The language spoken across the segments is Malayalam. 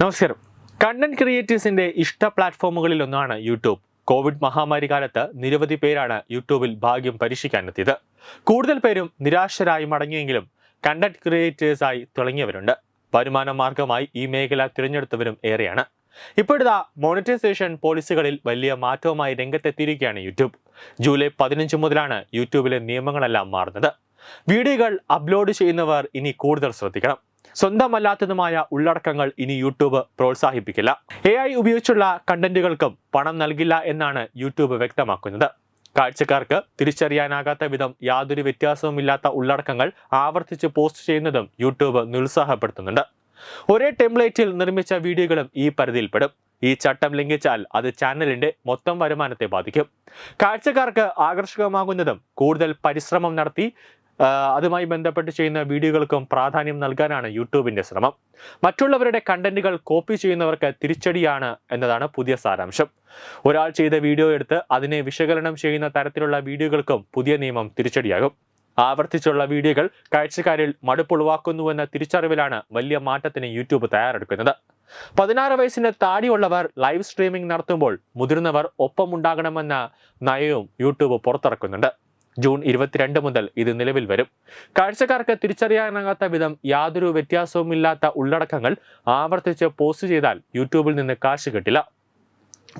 നമസ്കാരം. കണ്ടന്റ് ക്രിയേറ്റേഴ്സിന്റെ ഇഷ്ട പ്ലാറ്റ്ഫോമുകളിൽ ഒന്നാണ് യൂട്യൂബ്. കോവിഡ് മഹാമാരി കാലത്ത് നിരവധി പേരാണ് യൂട്യൂബിൽ ഭാഗ്യം പരീക്ഷിക്കാനെത്തിയത്. കൂടുതൽ പേരും നിരാശരായി മടങ്ങിയെങ്കിലും കണ്ടന്റ് ക്രിയേറ്റേഴ്സായി തുടങ്ങിയവരുണ്ട് വരുമാന മാർഗമായി ഈ മേഖല തിരഞ്ഞെടുത്തവരും ഏറെയാണ്. ഇപ്പോഴത്തെ മോണിറ്റൈസേഷൻ പോളിസികളിൽ വലിയ മാറ്റവുമായി രംഗത്തെത്തിയിരിക്കുകയാണ് യൂട്യൂബ്. ജൂലൈ പതിനഞ്ച് മുതലാണ് യൂട്യൂബിലെ നിയമങ്ങളെല്ലാം മാറുന്നത്. വീഡിയോകൾ അപ്ലോഡ് ചെയ്യുന്നവർ ഇനി കൂടുതൽ ശ്രദ്ധിക്കണം. സ്വന്തമല്ലാത്തതുമായ ഉള്ളടക്കങ്ങൾ ഇനി യൂട്യൂബ് പ്രോത്സാഹിപ്പിക്കില്ല. എ ഉപയോഗിച്ചുള്ള കണ്ടന്റുകൾക്കും പണം നൽകില്ല എന്നാണ് യൂട്യൂബ് വ്യക്തമാക്കുന്നത്. കാഴ്ചക്കാർക്ക് തിരിച്ചറിയാനാകാത്ത വിധം യാതൊരു വ്യത്യാസവുമില്ലാത്ത ഉള്ളടക്കങ്ങൾ ആവർത്തിച്ച് പോസ്റ്റ് ചെയ്യുന്നതും യൂട്യൂബ് നിരുത്സാഹപ്പെടുത്തുന്നുണ്ട്. ഒരേ ടെംപ്ലേറ്റിൽ നിർമ്മിച്ച വീഡിയോകളും ഈ പരിധിയിൽപ്പെടും. ഈ ചട്ടം ലംഘിച്ചാൽ അത് ചാനലിന്റെ മൊത്തം വരുമാനത്തെ ബാധിക്കും. കാഴ്ചക്കാർക്ക് ആകർഷകമാകുന്നതും കൂടുതൽ പരിശ്രമം നടത്തി അതുമായി ബന്ധപ്പെട്ട് ചെയ്യുന്ന വീഡിയോകൾക്കും പ്രാധാന്യം നൽകാനാണ് യൂട്യൂബിന്റെ ശ്രമം. മറ്റുള്ളവരുടെ കണ്ടന്റുകൾ കോപ്പി ചെയ്യുന്നവർക്ക് തിരിച്ചടിയാണ് എന്നതാണ് പുതിയ സാരാംശം. ഒരാൾ ചെയ്ത വീഡിയോ എടുത്ത് അതിനെ വിശകലനം ചെയ്യുന്ന തരത്തിലുള്ള വീഡിയോകൾക്കും പുതിയ നിയമം തിരിച്ചടിയാകും. ആവർത്തിച്ചുള്ള വീഡിയോകൾ കാഴ്ചക്കാരിൽ മടുപ്പുളവാക്കുന്നുവെന്ന തിരിച്ചറിവിലാണ് വലിയ മാറ്റത്തിന് യൂട്യൂബ് തയ്യാറെടുക്കുന്നത്. പതിനാറ് വയസ്സിന് താടിയുള്ളവർ ലൈവ് സ്ട്രീമിംഗ് നടത്തുമ്പോൾ മുതിർന്നവർ ഒപ്പമുണ്ടാകണമെന്ന നയവും യൂട്യൂബ് പുറത്തിറക്കുന്നുണ്ട്. ജൂൺ ഇരുപത്തിരണ്ട് മുതൽ ഇത് നിലവിൽ വരും. കാഴ്ചക്കാർക്ക് തിരിച്ചറിയാനാകാത്ത വിധം യാതൊരു വ്യത്യാസവുമില്ലാത്ത ഉള്ളടക്കങ്ങൾ ആവർത്തിച്ച് പോസ്റ്റ് ചെയ്താൽ യൂട്യൂബിൽ നിന്ന് കാശ് കിട്ടില്ല.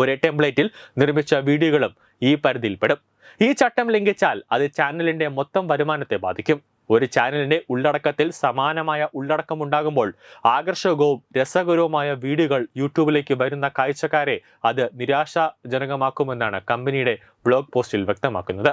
ഒരേ ടെംപ്ലേറ്റിൽ നിർമ്മിച്ച വീഡിയോകളും ഈ പരിധിയിൽപ്പെടും. ഈ ചട്ടം ലംഘിച്ചാൽ അത് ചാനലിന്റെ മൊത്തം വരുമാനത്തെ ബാധിക്കും. ഒരു ചാനലിന്റെ ഉള്ളടക്കത്തിൽ സമാനമായ ഉള്ളടക്കം ഉണ്ടാകുമ്പോൾ ആകർഷകവും രസകരവുമായ വീഡിയോകൾ യൂട്യൂബിലേക്ക് വരുന്ന കാഴ്ചക്കാരെ അത് നിരാശാജനകമാക്കുമെന്നാണ് കമ്പനിയുടെ ബ്ലോഗ് പോസ്റ്റിൽ വ്യക്തമാക്കുന്നത്.